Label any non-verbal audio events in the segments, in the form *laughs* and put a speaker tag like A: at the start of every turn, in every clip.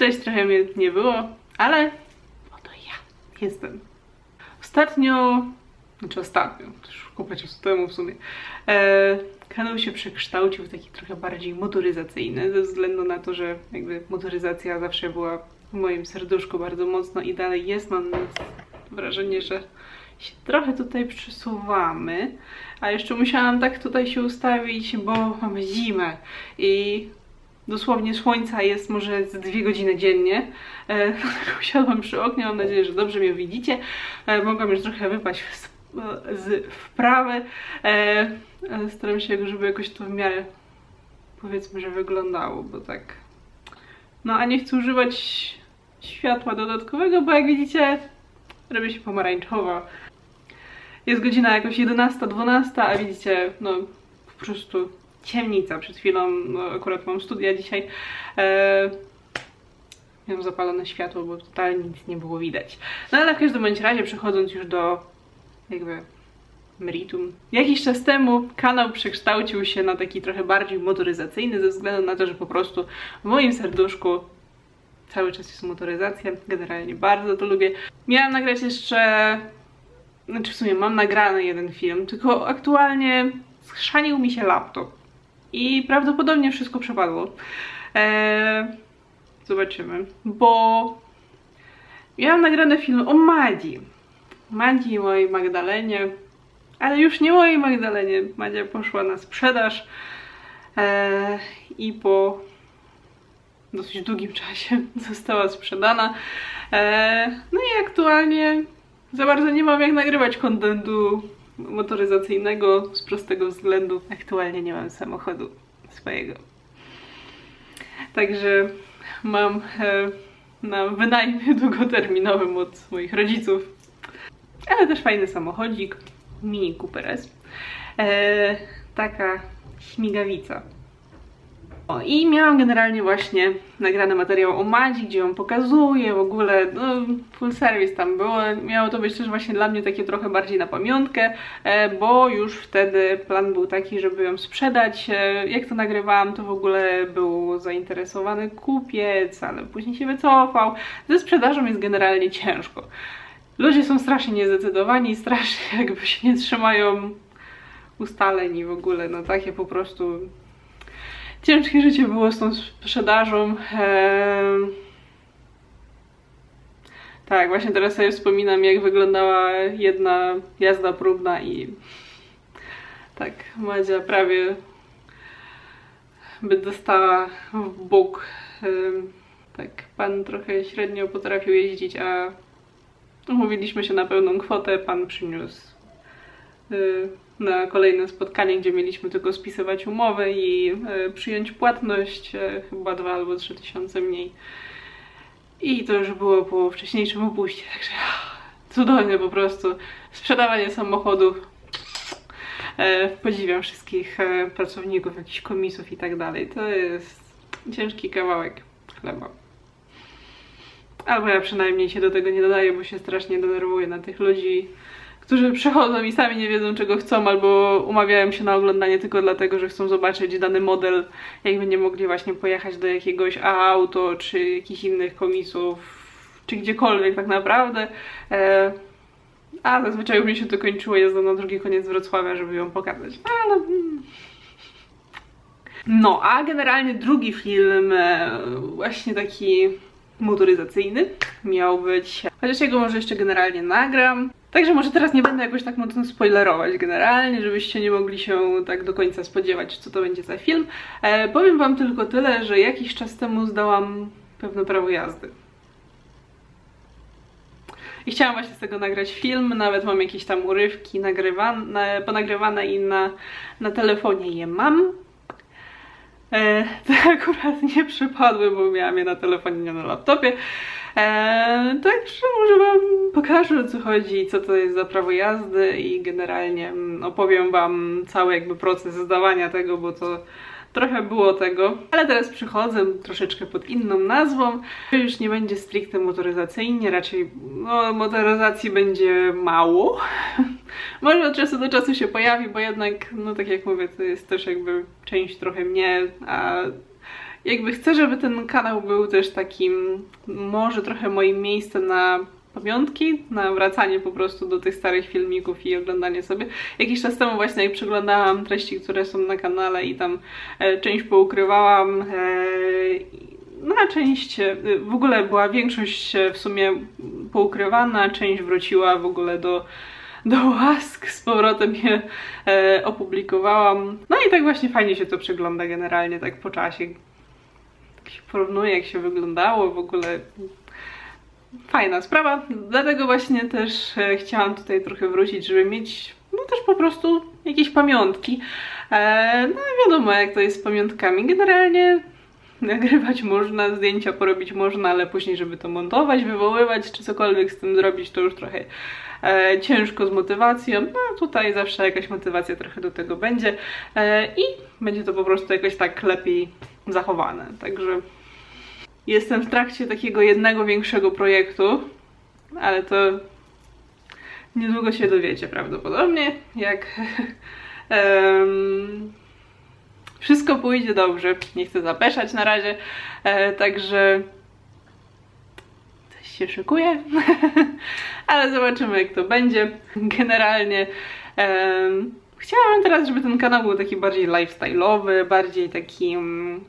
A: Cześć, trochę mnie nie było, ale oto ja jestem. Ostatnio, znaczy ostatnio, już kupę czasu temu w sumie, e, kanał się przekształcił w taki trochę bardziej motoryzacyjny, ze względu na to, że jakby motoryzacja zawsze była w moim serduszku bardzo mocno i dalej jest. Mam wrażenie, że się trochę tutaj przesuwamy, a jeszcze musiałam tak tutaj się ustawić, bo mamy zimę i dosłownie słońca jest może z dwie godziny dziennie. E, *laughs* usiadłam przy oknie, mam nadzieję, że dobrze mnie widzicie. E, mogłam już trochę wypaść w, sp- z wprawy. E, staram się, żeby jakoś to w miarę powiedzmy, że wyglądało, bo tak. No a nie chcę używać światła dodatkowego, bo jak widzicie, robi się pomarańczowa. Jest godzina jakoś 11-12, a widzicie, no po prostu ciemnica. Przed chwilą, no akurat mam studia dzisiaj, e, miałam zapalone światło, bo totalnie nic nie było widać. No ale w każdym bądź razie, przechodząc już do jakby meritum. Jakiś czas temu kanał przekształcił się na taki trochę bardziej motoryzacyjny, ze względu na to, że po prostu w moim serduszku cały czas jest motoryzacja. Generalnie bardzo to lubię. Miałam nagrać jeszcze znaczy w sumie mam nagrany jeden film, tylko aktualnie schrzanił mi się laptop i prawdopodobnie wszystko przepadło. Eee, zobaczymy, bo miałam nagrany film o Madzi. Madzi mojej Magdalenie, ale już nie mojej Magdalenie. Madzia poszła na sprzedaż eee, i po dosyć długim czasie *laughs* została sprzedana. Eee, no i aktualnie za bardzo nie mam jak nagrywać kontentu motoryzacyjnego z prostego względu. Aktualnie nie mam samochodu swojego. Także mam e, na wynajmie *laughs* długoterminowym od moich rodziców. Ale też fajny samochodzik. Mini Cooper S. E, taka śmigawica. O, I miałam generalnie właśnie nagrany materiał o Madzi, gdzie ją pokazuję, w ogóle no, full service tam było. Miało to być też właśnie dla mnie takie trochę bardziej na pamiątkę, e, bo już wtedy plan był taki, żeby ją sprzedać. E, jak to nagrywałam, to w ogóle był zainteresowany kupiec, ale później się wycofał. Ze sprzedażą jest generalnie ciężko. Ludzie są strasznie niezdecydowani, strasznie *laughs* jakby się nie trzymają ustaleń i w ogóle, no takie po prostu ciężkie życie było z tą sprzedażą. Tak, właśnie teraz sobie wspominam, jak wyglądała jedna jazda próbna i tak, Madzia prawie by dostała w bok. Tak, pan trochę średnio potrafił jeździć, a umówiliśmy się na pełną kwotę, pan przyniósł y, na kolejne spotkanie, gdzie mieliśmy tylko spisywać umowę i y, przyjąć płatność, y, chyba 2 albo 3 tysiące mniej. I to już było po wcześniejszym opuście, także cudownie po prostu. Sprzedawanie samochodów. E, podziwiam wszystkich e, pracowników, jakichś komisów i tak dalej. To jest ciężki kawałek chleba. Albo ja przynajmniej się do tego nie dodaję, bo się strasznie denerwuję na tych ludzi, którzy przychodzą i sami nie wiedzą czego chcą, albo umawiają się na oglądanie tylko dlatego, że chcą zobaczyć dany model, jakby nie mogli właśnie pojechać do jakiegoś auto, czy jakichś innych komisów, czy gdziekolwiek tak naprawdę. E, a zazwyczaj u mnie się to kończyło jazdą na drugi koniec Wrocławia, żeby ją pokazać. Ale... mm. No, a generalnie drugi film, e, właśnie taki motoryzacyjny, miał być. Chociaż jego może jeszcze generalnie nagram. Także może teraz nie będę jakoś tak mocno spoilerować generalnie, żebyście nie mogli się tak do końca spodziewać, co to będzie za film. E, powiem wam tylko tyle, że jakiś czas temu zdałam pewne prawo jazdy. I chciałam właśnie z tego nagrać film, nawet mam jakieś tam urywki nagrywane, ponagrywane i na, na telefonie je mam. E, to *laughs* akurat nie przypadły, bo miałam je na telefonie, nie na laptopie. E, także może Wam pokażę o co chodzi, co to jest za prawo jazdy i generalnie mm, opowiem Wam cały jakby proces zdawania tego, bo to trochę było tego. Ale teraz przychodzę troszeczkę pod inną nazwą. Już nie będzie stricte motoryzacyjnie, raczej no, motoryzacji będzie mało. *laughs* Może od czasu do czasu się pojawi, bo jednak, no tak jak mówię, to jest też jakby część trochę mnie, a jakby chcę, żeby ten kanał był też takim, może trochę moim miejscem na pamiątki, na wracanie po prostu do tych starych filmików i oglądanie sobie. Jakiś czas temu właśnie jak przeglądałam treści, które są na kanale i tam e, część poukrywałam, e, no a część, e, w ogóle była większość w sumie poukrywana, część wróciła w ogóle do, do łask, z powrotem je e, opublikowałam. No i tak właśnie fajnie się to przegląda generalnie, tak po czasie. Porównuje, jak się wyglądało, w ogóle fajna sprawa. Dlatego właśnie też e, chciałam tutaj trochę wrócić, żeby mieć no też po prostu jakieś pamiątki. E, no wiadomo, jak to jest z pamiątkami. Generalnie nagrywać można, zdjęcia porobić można, ale później, żeby to montować, wywoływać, czy cokolwiek z tym zrobić, to już trochę e, ciężko z motywacją. No tutaj zawsze jakaś motywacja trochę do tego będzie i będzie to po prostu jakoś tak lepiej zachowane. Także jestem w trakcie takiego jednego większego projektu, ale to niedługo się dowiecie prawdopodobnie, jak *laughs* em, wszystko pójdzie dobrze. Nie chcę zapeszać na razie, e, także coś się szykuje, *laughs* ale zobaczymy jak to będzie. Generalnie em, chciałabym teraz, żeby ten kanał był taki bardziej lifestyle'owy, bardziej taki mm,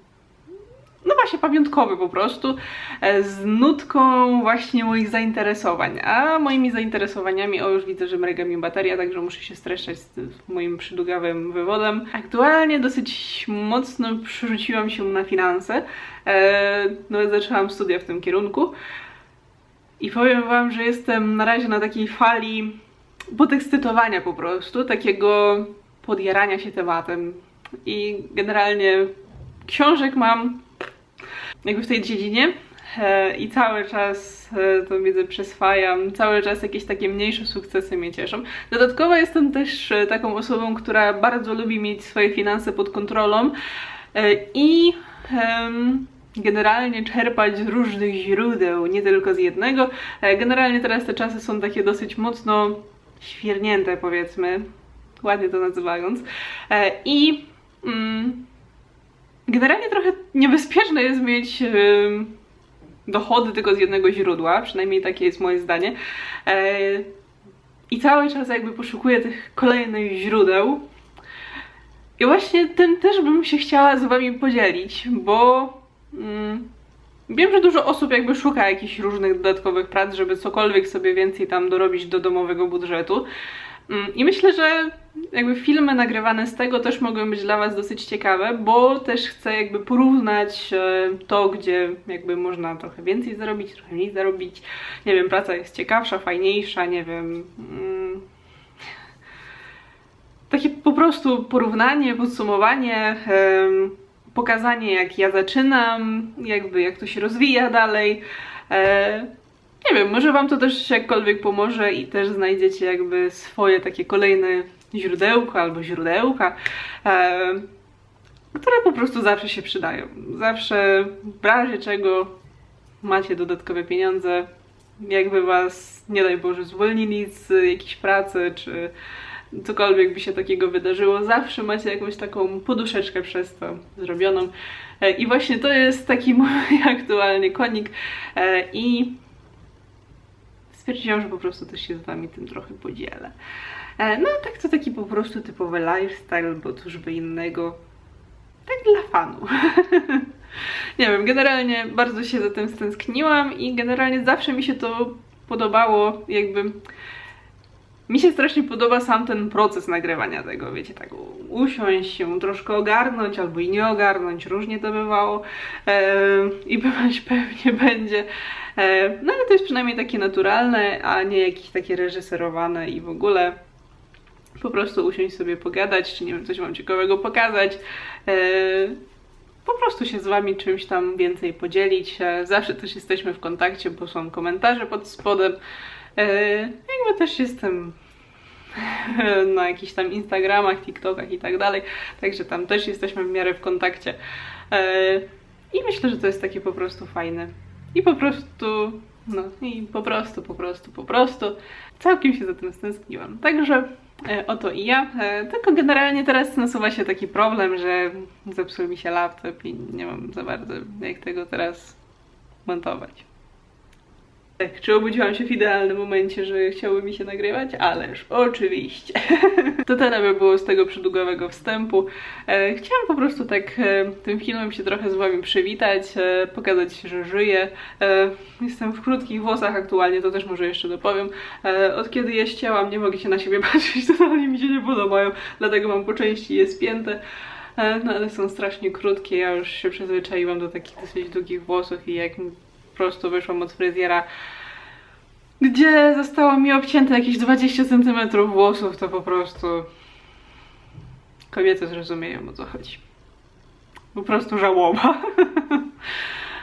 A: no właśnie pamiątkowy po prostu, e, z nutką właśnie moich zainteresowań. A moimi zainteresowaniami, o już widzę, że mryga mi bateria, także muszę się streszczać z moim przydługawym wywodem. Aktualnie dosyć mocno przerzuciłam się na finanse, e, nawet zaczęłam studia w tym kierunku. I powiem Wam, że jestem na razie na takiej fali podekscytowania po prostu, takiego podjarania się tematem. I generalnie książek mam jakby w tej dziedzinie e, i cały czas e, to widzę przyswajam, cały czas jakieś takie mniejsze sukcesy mnie cieszą. Dodatkowo jestem też e, taką osobą, która bardzo lubi mieć swoje finanse pod kontrolą i generalnie czerpać z różnych źródeł, nie tylko z jednego. Generalnie teraz te czasy są takie dosyć mocno świernięte powiedzmy, ładnie to nazywając. I mm, Generalnie trochę niebezpieczne jest mieć dochody tylko z jednego źródła, przynajmniej takie jest moje zdanie. E, I cały czas jakby poszukuję tych kolejnych źródeł. I właśnie tym też bym się chciała z wami podzielić, bo mm, wiem, że dużo osób jakby szuka jakichś różnych dodatkowych prac, żeby cokolwiek sobie więcej tam dorobić do domowego budżetu. Mm, I myślę, że jakby filmy nagrywane z tego też mogą być dla Was dosyć ciekawe, bo też chcę jakby porównać e, to, gdzie jakby można trochę więcej zarobić, trochę mniej zarobić. Nie wiem, praca jest ciekawsza, fajniejsza, nie wiem. mm, Takie po prostu porównanie, podsumowanie, pokazanie jak ja zaczynam, jakby jak to się rozwija dalej. Nie wiem, może Wam to też jakkolwiek pomoże i też znajdziecie jakby swoje takie kolejne źródełko albo źródełka, e, które po prostu zawsze się przydają. Zawsze w razie czego macie dodatkowe pieniądze, jakby Was, nie daj Boże, zwolnili z jakiejś pracy, czy cokolwiek by się takiego wydarzyło, zawsze macie jakąś taką poduszeczkę przez to zrobioną. E, I właśnie to jest taki *laughs* mój aktualnie konik e, i stwierdziłam, że po prostu też się z Wami tym trochę podzielę. E, No, tak to taki po prostu typowy lifestyle, bo cóż by innego. Tak dla fanu. *laughs* Nie wiem, generalnie bardzo się za tym stęskniłam i generalnie zawsze mi się to podobało, jakby. Mi się strasznie podoba sam ten proces nagrywania tego, wiecie, tak usiąść się, troszkę ogarnąć albo i nie ogarnąć, różnie to bywało e, i bywać *laughs* pewnie będzie. E, no ale to jest przynajmniej takie naturalne, a nie jakieś takie reżyserowane i w ogóle po prostu usiąść sobie pogadać, czy nie wiem, coś wam ciekawego pokazać. E, po prostu się z wami czymś tam więcej podzielić. E, Zawsze też jesteśmy w kontakcie, bo są komentarze pod spodem. E, Jakby też jestem *laughs* na jakichś tam Instagramach, TikTokach i tak dalej, także tam też jesteśmy w miarę w kontakcie. E, I myślę, że to jest takie po prostu fajne. I po prostu, no i po prostu, po prostu, po prostu całkiem się za tym stęskniłam. Także E, Oto i ja. E, Tylko generalnie teraz nasuwa się taki problem, że zepsuł mi się laptop i nie mam za bardzo jak tego teraz montować. Tak, czy obudziłam się w idealnym momencie, że chciało mi się nagrywać? Ależ oczywiście. *laughs* to tyle by było z tego przydługowego wstępu. E, chciałam po prostu tak e, tym filmem się trochę z wami przywitać, e, pokazać, że żyję. E, jestem w krótkich włosach aktualnie, to też może jeszcze dopowiem. E, od kiedy je ścięłam, nie mogę się na siebie *laughs* patrzeć, totalnie mi się nie podobają, dlatego mam po części je spięte. E, No ale są strasznie krótkie, ja już się przyzwyczaiłam do takich dosyć długich włosów i jak prostu wyszłam od fryzjera, gdzie zostało mi obcięte jakieś 20 cm włosów, to po prostu kobiety zrozumieją o co chodzi. Po prostu żałoba. *laughs*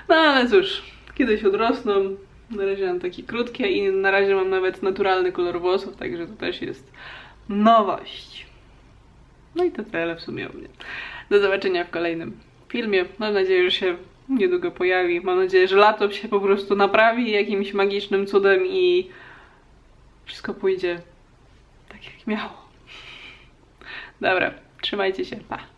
A: No ale cóż, kiedyś odrosną. Na razie mam takie krótkie i na razie mam nawet naturalny kolor włosów, także to też jest nowość. No i to tyle w sumie o mnie. Do zobaczenia w kolejnym filmie. Mam nadzieję, że się niedługo pojawi. Mam nadzieję, że laptop się po prostu naprawi jakimś magicznym cudem i wszystko pójdzie tak jak miało. Dobra, trzymajcie się. Pa.